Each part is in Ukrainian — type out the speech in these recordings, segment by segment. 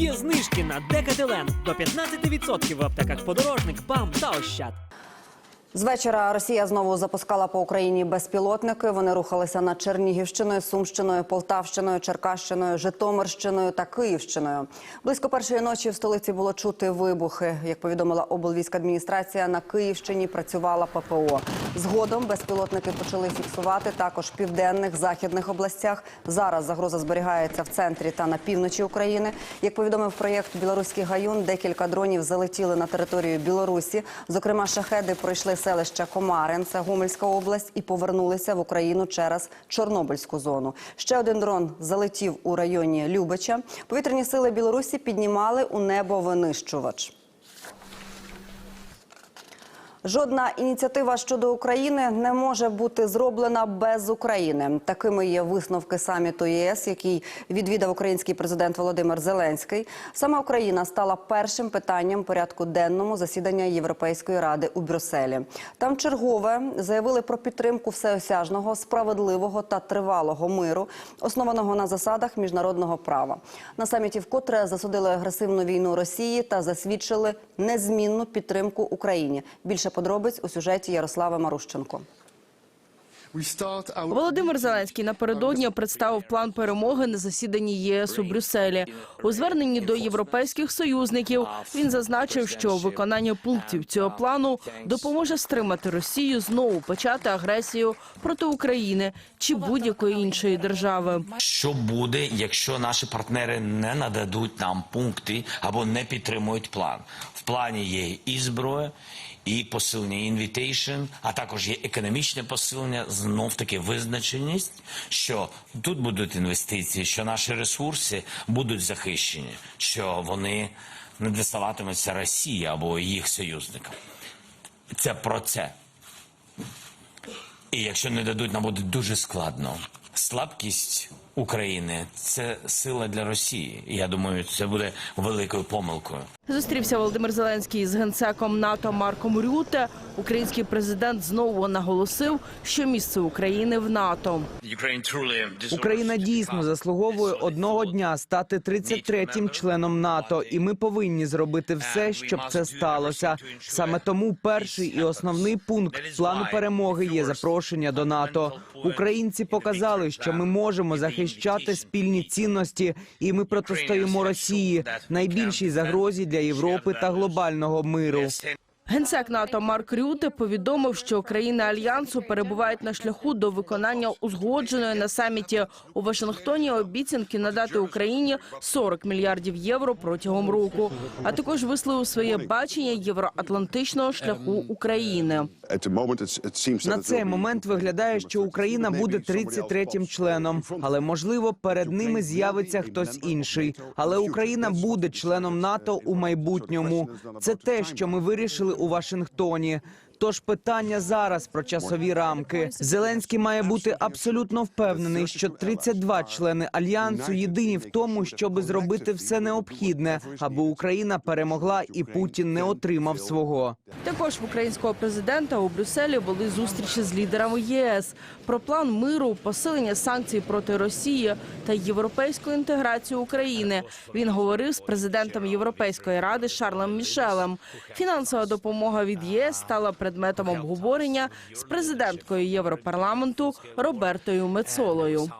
Є знижки на Декателен до 15% в аптеках подорожник, БАМ та Ощад. З вечора Росія знову запускала по Україні безпілотники. Вони рухалися над Чернігівщиною, Сумщиною, Полтавщиною, Черкащиною, Житомирщиною та Київщиною. Близько першої ночі в столиці було чути вибухи. Як повідомила облвійськадміністрація, на Київщині працювала ППО. Згодом безпілотники почали фіксувати також в південних західних областях. Зараз загроза зберігається в центрі та на півночі України. Як повідомив проєкт Білоруський гаюн, декілька дронів залетіли на територію Білорусі. Зокрема, шахеди пройшли селище Комарин, це Гомельська область, і повернулися в Україну через Чорнобильську зону. Ще один дрон залетів у районі Любича. Повітряні сили Білорусі піднімали у небо винищувач. Жодна ініціатива щодо України не може бути зроблена без України. Такими є висновки саміту ЄС, який відвідав український президент Володимир Зеленський. Саме Україна стала першим питанням порядку денному засідання Європейської ради у Брюсселі. Там чергове заявили про підтримку всеосяжного, справедливого та тривалого миру, основаного на засадах міжнародного права. На саміті вкотре засудили агресивну війну Росії та засвідчили незмінну підтримку Україні. Більше подробиць у сюжеті Ярослави Марущенко. Володимир Зеленський напередодні представив план перемоги на засіданні ЄС у Брюсселі. У зверненні до європейських союзників він зазначив, що виконання пунктів цього плану допоможе стримати Росію знову почати агресію проти України чи будь-якої іншої держави. Що буде, якщо наші партнери не нададуть нам пункти або не підтримують план? В плані є і зброя, і посилення інвітейшн, а також є економічне посилення, знов таки визначеність, що тут будуть інвестиції, що наші ресурси будуть захищені, що вони не доставатимуться Росії або їх союзникам. Це про це. І якщо не дадуть, нам буде дуже складно. Слабкість України це сила для Росії. І я думаю, це буде великою помилкою. Зустрівся Володимир Зеленський з генсеком НАТО Марком Рюте. Український президент знову наголосив, що місце України в НАТО. Україна дійсно заслуговує одного дня стати 33-м членом НАТО, і ми повинні зробити все, щоб це сталося. Саме тому перший і основний пункт плану перемоги є запрошення до НАТО. Українці показали, що ми можемо захищати спільні цінності, і ми протистоїмо Росії найбільшій загрозі для Європи та глобального миру. Генсек НАТО Марк Рюте повідомив, що країни альянсу перебувають на шляху до виконання узгодженої на саміті у Вашингтоні обіцянки надати Україні 40 мільярдів євро протягом року, а також висловив своє бачення євроатлантичного шляху України. На цей момент виглядає, що Україна буде 33-м членом, але можливо перед ними з'явиться хтось інший. Але Україна буде членом НАТО у майбутньому. Це те, що ми вирішили у Вашингтоні. Тож питання зараз про часові рамки. Зеленський має бути абсолютно впевнений, що 32 члени альянсу єдині в тому, щоб зробити все необхідне, аби Україна перемогла і Путін не отримав свого. Також в українського президента у Брюсселі були зустрічі з лідерами єС про план миру, посилення санкцій проти Росії та європейську інтеграцію України. Він говорив з президентом Європейської ради Шарлем Мішелем. Фінансова допомога від ЄС стала предметом обговорення з президенткою Європарламенту Робертою Мецолою.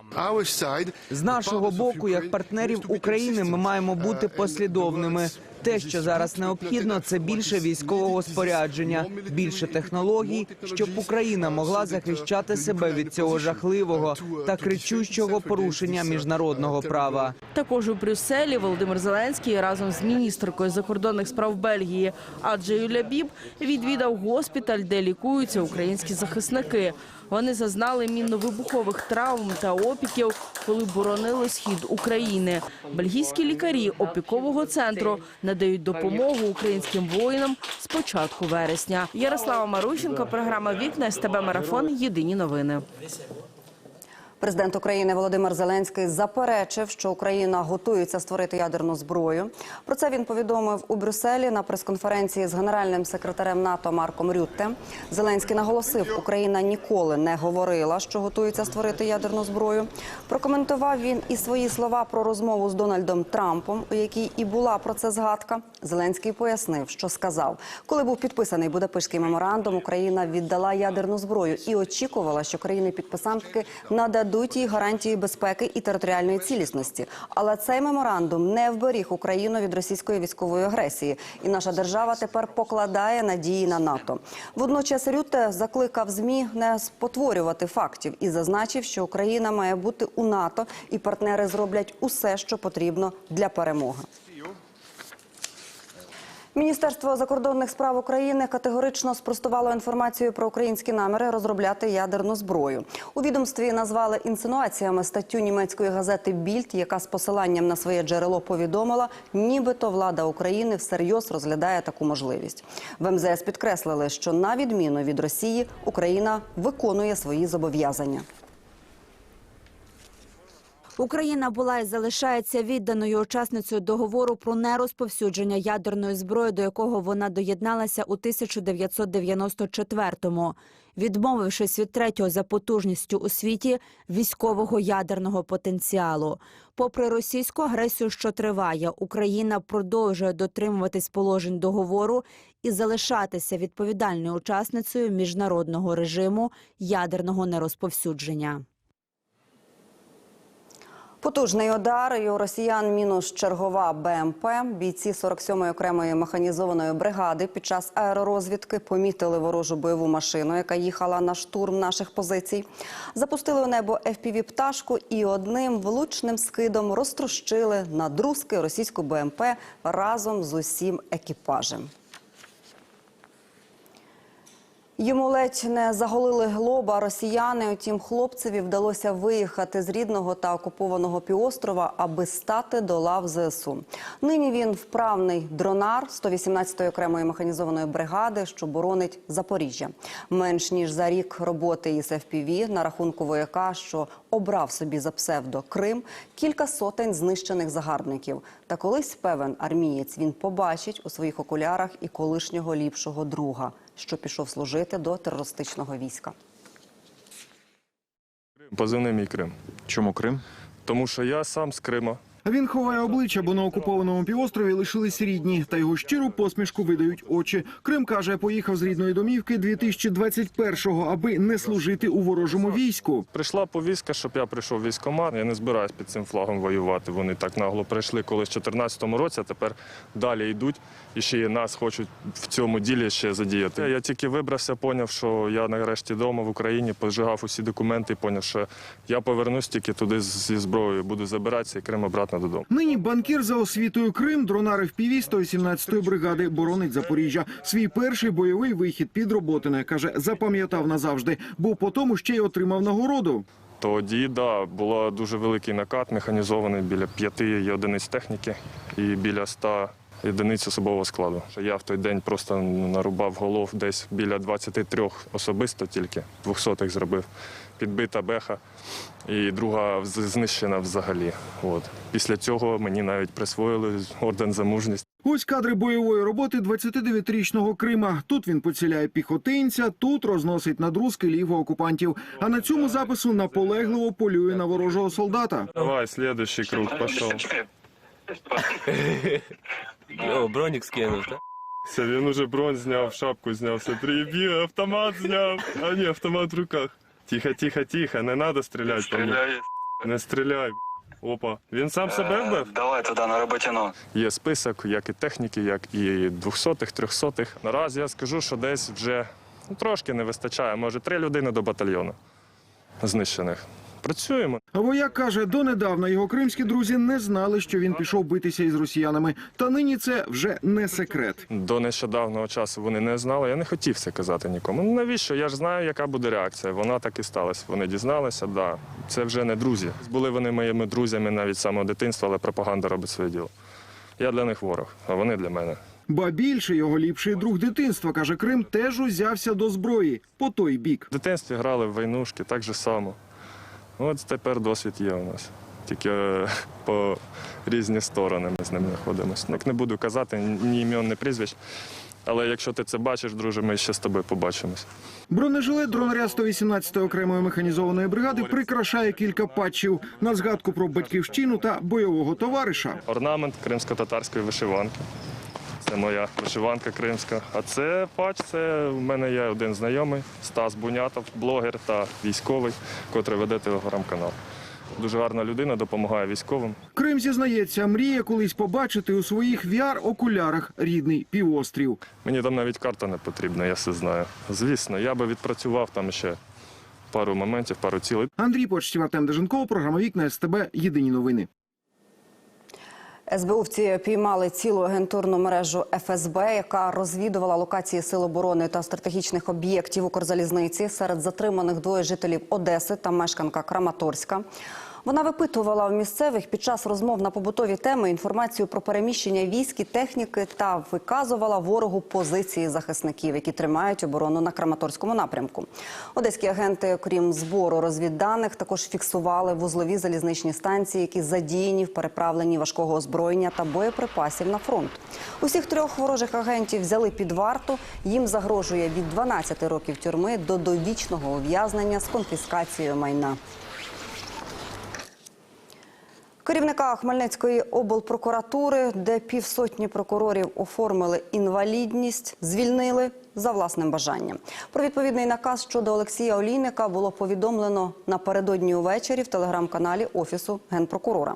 З нашого боку, як партнерів України, ми маємо бути послідовними. Те, що зараз необхідно, це більше військового спорядження, більше технологій, щоб Україна могла захищати себе від цього жахливого та кричущого порушення міжнародного права. Також у Брюсселі Володимир Зеленський разом з міністркою закордонних справ Бельгії Аджею Лябіб відвідав госпіталь, де лікуються українські захисники. Вони зазнали мінно-вибухових травм та опіків, коли боронили схід України. Бельгійські лікарі опікового центру надають допомогу українським воїнам з початку вересня. Ярослава Марущенко, програма Вікна СТБ Марафон. Єдині новини. Президент України Володимир Зеленський заперечив, що Україна готується створити ядерну зброю. Про це він повідомив у Брюсселі на прес-конференції з генеральним секретарем НАТО Марком Рютте. Зеленський наголосив, Україна ніколи не говорила, що готується створити ядерну зброю. Прокоментував він і свої слова про розмову з Дональдом Трампом, у якій і була про це згадка. Зеленський пояснив, що сказав, коли був підписаний Будапештський меморандум, Україна віддала ядерну зброю і очікувала, що країни-підписантки нададуть їй гарантії безпеки і територіальної цілісності. Але цей меморандум не вберіг Україну від російської військової агресії, і наша держава тепер покладає надії на НАТО. Водночас Рютте закликав змі не спотворювати фактів і зазначив, що Україна має бути у НАТО, і партнери зроблять усе, що потрібно для перемоги. Міністерство закордонних справ України категорично спростувало інформацію про українські наміри розробляти ядерну зброю. У відомстві назвали інсинуаціями статтю німецької газети Більд, яка з посиланням на своє джерело повідомила, нібито влада України всерйоз розглядає таку можливість. В МЗС підкреслили, що на відміну від Росії Україна виконує свої зобов'язання. Україна була і залишається відданою учасницею договору про нерозповсюдження ядерної зброї, до якого вона доєдналася у 1994-му, відмовившись від третього за потужністю у світі військового ядерного потенціалу. Попри російську агресію, що триває, Україна продовжує дотримуватись положень договору і залишатися відповідальною учасницею міжнародного режиму ядерного нерозповсюдження. Потужний удар і у росіян мінус чергова БМП. Бійці 47-ї окремої механізованої бригади під час аеророзвідки помітили ворожу бойову машину, яка їхала на штурм наших позицій. Запустили у небо fpv пташку і одним влучним скидом розтрощили на друзки російську БМП разом з усім екіпажем. Йому ледь не заголили глоба росіяни. Утім, хлопцеві вдалося виїхати з рідного та окупованого півострова, аби стати до лав ЗСУ. Нині він вправний дронар 118-ї окремої механізованої бригади, що боронить Запоріжжя. Менш ніж за рік роботи із FPV на рахунку вояка, що обрав собі за псевдо Крим, кілька сотень знищених загарбників. Та колись певен армієць він побачить у своїх окулярах і колишнього ліпшого друга, що пішов служити до терористичного війська. Позивний мій Крим. Чому Крим? Тому що я сам з Крима. Він ховає обличчя, бо на окупованому півострові лишились рідні, та його щиру посмішку видають очі. Крим каже, поїхав з рідної домівки 2021-го, аби не служити у ворожому війську. Прийшла повістка, щоб я прийшов в військкомат. Я не збираюсь під цим флагом воювати. Вони так нагло прийшли колись в 2014 році, а тепер далі йдуть і ще й нас хочуть в цьому ділі ще задіяти. Я тільки вибрався, поняв, що я нарешті вдома в Україні, пожигав усі документи і поняв, що я повернусь тільки туди зі зброєю, буду забиратися і Крим обратно додому. Нині банкір за освітою Крим, дронар FPV 118-ї бригади боронить Запоріжжя. Свій перший бойовий вихід під Роботине каже, запам'ятав назавжди, бо по тому ще й отримав нагороду. Тоді да, було дуже великий накат, механізований біля п'яти одиниць техніки і біля ста одиниць особового складу. Я в той день просто нарубав голов десь біля 23 особисто тільки, 200 зробив. Підбита беха і друга знищена взагалі. От. Після цього мені навіть присвоїли орден за мужність. Ось кадри бойової роботи 29-річного Крима. Тут він поціляє піхотинця, тут розносить надрузки ліво окупантів. А на цьому запису наполегливо полює на ворожого солдата. Давай, слідуючий круг, пішов. О, бронік скинув, так? Все, він уже бронь зняв, шапку зняв, все приїбів, автомат зняв. А ні, автомат в руках. Тихо, тихо, тихо, не треба стріляти по мені. Не стріляй. Опа. Він сам себе вбив? Давай туди на роботіно. Є список, як і техніки, як і двохсотих, трьохсотих. Наразі я скажу, що десь вже ну, трошки не вистачає, може, три людини до батальйону знищених. Працюємо. А вояк каже, донедавна його кримські друзі не знали, що він пішов битися із росіянами. Та нині це вже не секрет. До нещодавнього часу вони не знали. Я не хотів це казати нікому. Ну навіщо? Я ж знаю, яка буде реакція. Вона так і сталася. Вони дізналися, да. Це вже не друзі. Були вони моїми друзями навіть з самого дитинства, але пропаганда робить своє діло. Я для них ворог, а вони для мене. Ба більше його ліпший друг дитинства, каже Крим, теж узявся до зброї по той бік. В дитинстві грали в войнушки, так же само. От тепер досвід є у нас. Тільки е, по різні сторони ми з ним знаходимося. Як не буду казати ні імен, ні прізвищ. Але якщо ти це бачиш, друже, ми ще з тобою побачимось. Бронежилет дронаря 118-ї окремої механізованої бригади прикрашає кілька патчів на згадку про батьківщину та бойового товариша. Орнамент кримсько-татарської вишиванки. Це моя вишиванка кримська. А це патч, це в мене є один знайомий Стас Бунятов, блогер та військовий, котрий веде телеграм-канал. Дуже гарна людина, допомагає військовим. Крим зізнається, мріє колись побачити у своїх VR-окулярах рідний півострів. Мені там навіть карта не потрібна, я все знаю. Звісно, я би відпрацював там ще пару моментів, пару цілей. Андрій Почтів, Артем Деженков, програма Вікна СТБ. Єдині новини. СБУвці піймали цілу агентурну мережу ФСБ, яка розвідувала локації сил оборони та стратегічних об'єктів Укрзалізниці. Серед затриманих двоє жителів Одеси та мешканка Краматорська. Вона випитувала в місцевих під час розмов на побутові теми інформацію про переміщення військ і техніки та виказувала ворогу позиції захисників, які тримають оборону на Краматорському напрямку. Одеські агенти, окрім збору розвідданих, також фіксували вузлові залізничні станції, які задіяні в переправленні важкого озброєння та боєприпасів на фронт. Усіх трьох ворожих агентів взяли під варту. Їм загрожує від 12 років тюрми до довічного ув'язнення з конфіскацією майна. Керівника Хмельницької облпрокуратури, де півсотні прокурорів оформили інвалідність, звільнили за власним бажанням. Про відповідний наказ щодо Олексія Олійника було повідомлено напередодні увечері в телеграм-каналі Офісу генпрокурора.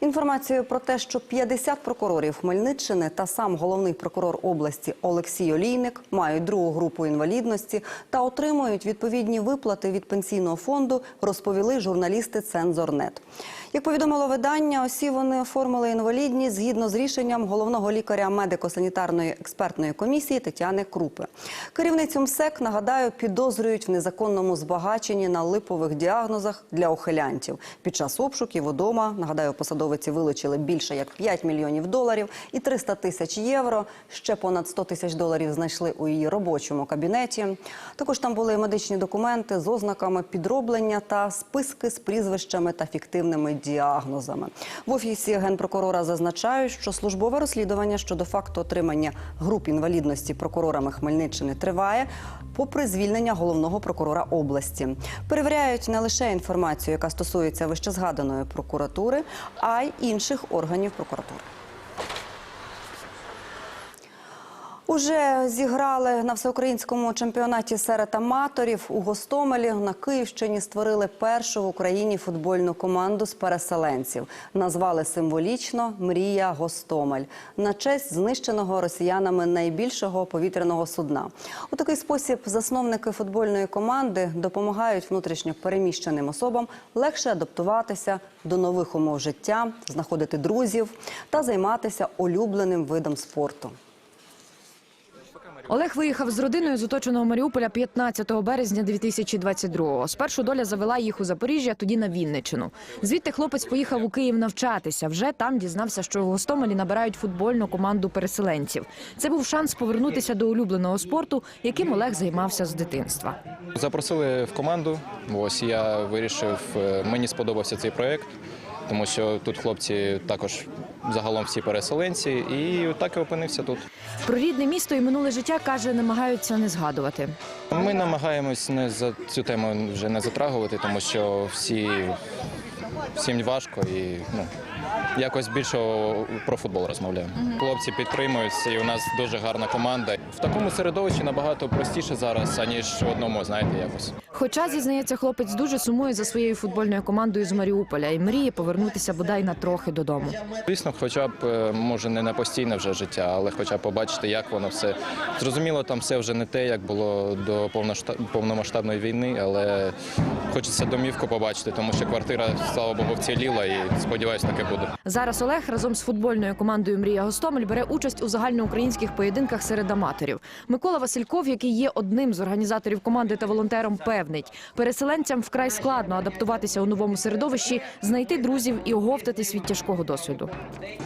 Інформацію про те, що 50 прокурорів Хмельниччини та сам головний прокурор області Олексій Олійник мають другу групу інвалідності та отримують відповідні виплати від пенсійного фонду, розповіли журналісти Цензорнет. Як повідомило видання, усі вони оформили інвалідність згідно з рішенням головного лікаря медико-санітарної експертної комісії Тетяни Крупи. Керівницю МСЕК, нагадаю, підозрюють в незаконному збагаченні на липових діагнозах для ухилянтів. Під час обшуків удома, нагадаю, посадовиці вилучили більше як 5 мільйонів доларів і 300 тисяч євро. Ще понад 100 тисяч доларів знайшли у її робочому кабінеті. Також там були медичні документи з ознаками підроблення та списки з прізвищами та фіктивними діагнозами. В офісі генпрокурора зазначають, що службове розслідування щодо факту отримання груп інвалідності прокурорами Хмельниччини триває, попри звільнення головного прокурора області. Перевіряють не лише інформацію, яка стосується вищезгаданої прокуратури, а й інших органів прокуратури. Уже зіграли на всеукраїнському чемпіонаті серед аматорів у Гостомелі на Київщині. Створили першу в Україні футбольну команду з переселенців. Назвали символічно Мрія Гостомель на честь знищеного росіянами найбільшого повітряного судна. У такий спосіб засновники футбольної команди допомагають внутрішньо переміщеним особам легше адаптуватися до нових умов життя, знаходити друзів та займатися улюбленим видом спорту. Олег виїхав з родиною з оточеного Маріуполя 15 березня 2022-го. Спершу доля завела їх у Запоріжжя, тоді на Вінниччину. Звідти хлопець поїхав у Київ навчатися. Вже там дізнався, що у Гостомелі набирають футбольну команду переселенців. Це був шанс повернутися до улюбленого спорту, яким Олег займався з дитинства. Запросили в команду. Ось я вирішив, е, мені сподобався цей проект, тому що тут хлопці також загалом всі переселенці, і так і опинився тут. Про рідне місто і минуле життя каже, намагаються не згадувати. Ми намагаємось не за цю тему вже не затрагувати, тому що всі всім важко і ну. Якось більше про футбол розмовляємо. Хлопці підтримують, і у нас дуже гарна команда. В такому середовищі набагато простіше зараз, аніж в одному, знаєте, якось. Хоча зізнається, хлопець дуже сумує за своєю футбольною командою з Маріуполя і мріє повернутися бодай на трохи додому. Звісно, хоча б е, може не на постійне вже життя, але хоча б побачити, як воно все зрозуміло, там все вже не те, як було до повномасштабної війни, але хочеться домівку побачити, тому що квартира, слава Богу, вціліла і сподіваюся, таке буде. Люди. Зараз Олег разом з футбольною командою Мрія Гостомель бере участь у загальноукраїнських поєдинках серед аматорів. Микола Васильков, який є одним з організаторів команди та волонтером, певнить, переселенцям вкрай складно адаптуватися у новому середовищі, знайти друзів і оговтатись від тяжкого досвіду.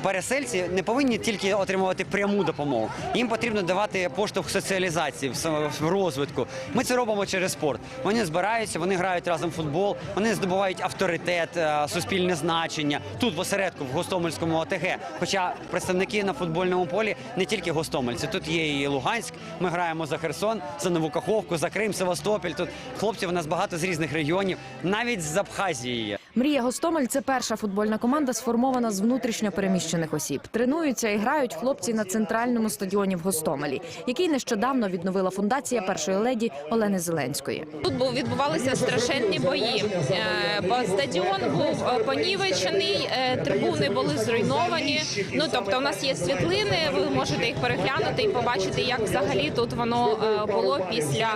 переселенці не повинні тільки отримувати пряму допомогу. Їм потрібно давати поштовх соціалізації, в розвитку. Ми це робимо через спорт. Вони збираються, вони грають разом в футбол, вони здобувають авторитет, е, суспільне значення тут в осередку, в Гостомельському ОТГ. Хоча представники на футбольному полі не тільки гостомельці, тут є і Луганськ. Ми граємо за Херсон, за Нову Каховку, за Крим, Севастополь. Тут хлопців у нас багато з різних регіонів, навіть з Абхазії. є. Мрія Гостомель це перша футбольна команда, сформована з внутрішньо переміщених осіб. Тренуються і грають хлопці на центральному стадіоні в Гостомелі, який нещодавно відновила фундація першої леді Олени Зеленської. Тут був відбувалися страшенні бої. Е, бо Стадіон був е, понівечений, е, трибуни були зруйновані. Ну тобто, у нас є світлини. Ви можете їх переглянути і побачити, як взагалі тут воно було після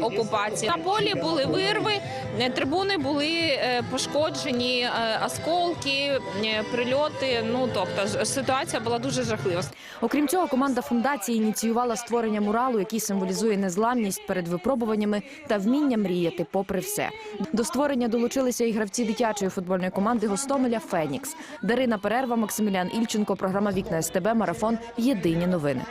окупації. На полі були вирви, трибуни були е, пошкоджені, е, осколки, е, прильоти. Ну тобто, ситуація була дуже жахлива. Окрім цього, команда фундації ініціювала створення муралу, який символізує незламність перед випробуваннями та вміння мріяти, попри все. До створення долучилися і гравці дитячої футбольної команди Гостомеля Фенікс. Дарина Перерва, Максимілян Ільченко, програма Вікна СТБ, марафон. Єдині новини.